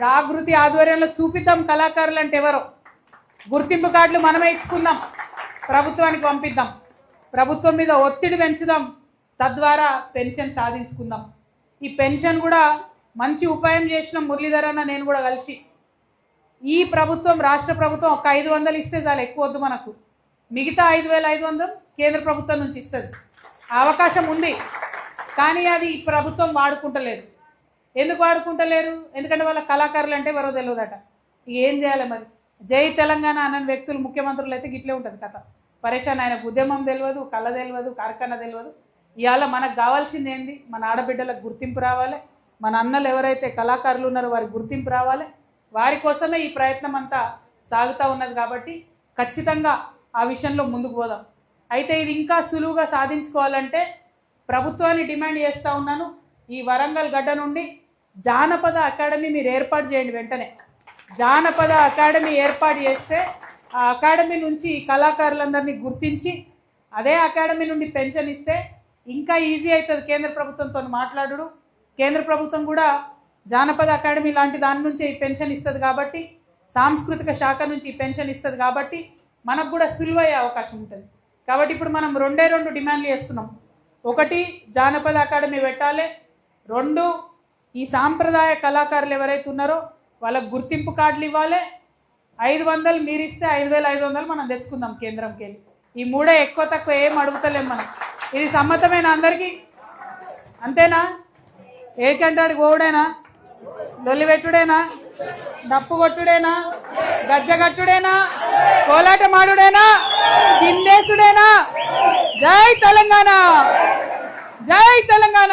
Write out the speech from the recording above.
జాగృతి ఆధ్వర్యంలో చూపిద్దాం కళాకారులు అంటే ఎవరో. గుర్తింపు కార్డులు మనమే ఇచ్చుకుందాం. ప్రభుత్వానికి పంపిద్దాం. ప్రభుత్వం మీద ఒత్తిడి పెంచుదాం. తద్వారా పెన్షన్ సాధించుకుందాం. ఈ పెన్షన్ కూడా మంచి ఉపాయం చేసిన మురళీధర్ అన్న నేను కూడా కలిసి. ఈ ప్రభుత్వం రాష్ట్ర ప్రభుత్వం ఒక ఐదు వందలు ఇస్తే చాలు ఎక్కువ వద్దు మనకు. మిగతా ఐదు వేల ఐదు వందలు కేంద్ర ప్రభుత్వం నుంచి ఇస్తుంది. అవకాశం ఉంది. కానీ అది ఈ ప్రభుత్వం వాడుకుంటలేదు. ఎందుకు వాడుకుంటలేరు? ఎందుకంటే వాళ్ళ కళాకారులు అంటే ఎవరో తెలియదట ఇక ఏం చేయాలి మరి? జై తెలంగాణ అన్న వ్యక్తులు ముఖ్యమంత్రులు అయితే గిట్లే ఉంటుంది కథ. పరేషాన్ ఆయన ఉద్యమం తెలియదు కళ తెలియదు కార్ఖాన తెలియదు ఇవాళ మనకు కావాల్సింది ఏంది? మన ఆడబిడ్డలకు గుర్తింపు రావాలి. మన అన్నలు ఎవరైతే కళాకారులు ఉన్నారో వారికి గుర్తింపు రావాలి. వారి కోసమే ఈ ప్రయత్నం అంతా సాగుతూ ఉన్నది కాబట్టి ఖచ్చితంగా ఆ విషయంలో ముందుకు పోదాం. అయితే ఇది ఇంకా సులువుగా సాధించుకోవాలంటే ప్రభుత్వాన్ని డిమాండ్ చేస్తూ ఉన్నాను. ఈ వరంగల్ గడ్డ నుండి జానపద అకాడమీ మీరు ఏర్పాటు చేయండి వెంటనే. జానపద అకాడమీ ఏర్పాటు చేస్తే ఆ అకాడమీ నుంచి ఈ కళాకారులందరినీ గుర్తించి అదే అకాడమీ నుండి పెన్షన్ ఇస్తే ఇంకా ఈజీ అవుతుంది కేంద్ర ప్రభుత్వంతో మాట్లాడుడు. కేంద్ర ప్రభుత్వం కూడా జానపద అకాడమీ లాంటి దాని నుంచి ఈ పెన్షన్ ఇస్తుంది కాబట్టి సాంస్కృతిక శాఖ నుంచి ఈ పెన్షన్ ఇస్తుంది కాబట్టి మనకు కూడా సులువయ్యే అవకాశం ఉంటుంది. కాబట్టి ఇప్పుడు మనం రెండే రెండు డిమాండ్లు చేస్తున్నాం. ఒకటి జానపద అకాడమీ పెట్టాలి. రెండు ఈ సాంప్రదాయ కళాకారులు ఎవరైతే ఉన్నారో వాళ్ళకు గుర్తింపు కార్డులు ఇవ్వాలి. ఐదు వందలు మీరు ఇస్తే ఐదు వేల ఐదు వందలు మనం తెచ్చుకుందాం కేంద్రంకి వెళ్ళి. ఈ మూడే ఎక్కువ తక్కువ ఏం అడుగుతలేం మనం. ఇది సమ్మతమైన అందరికీ. అంతేనా? ఏకంటాడు గోవుడేనా? లొల్లి పెట్టుడేనా? డప్పు కొట్టుడేనా? గజ్జ కట్టుడేనా? కోలాట మాడుడేనా జై తెలంగాణ! జై తెలంగాణ!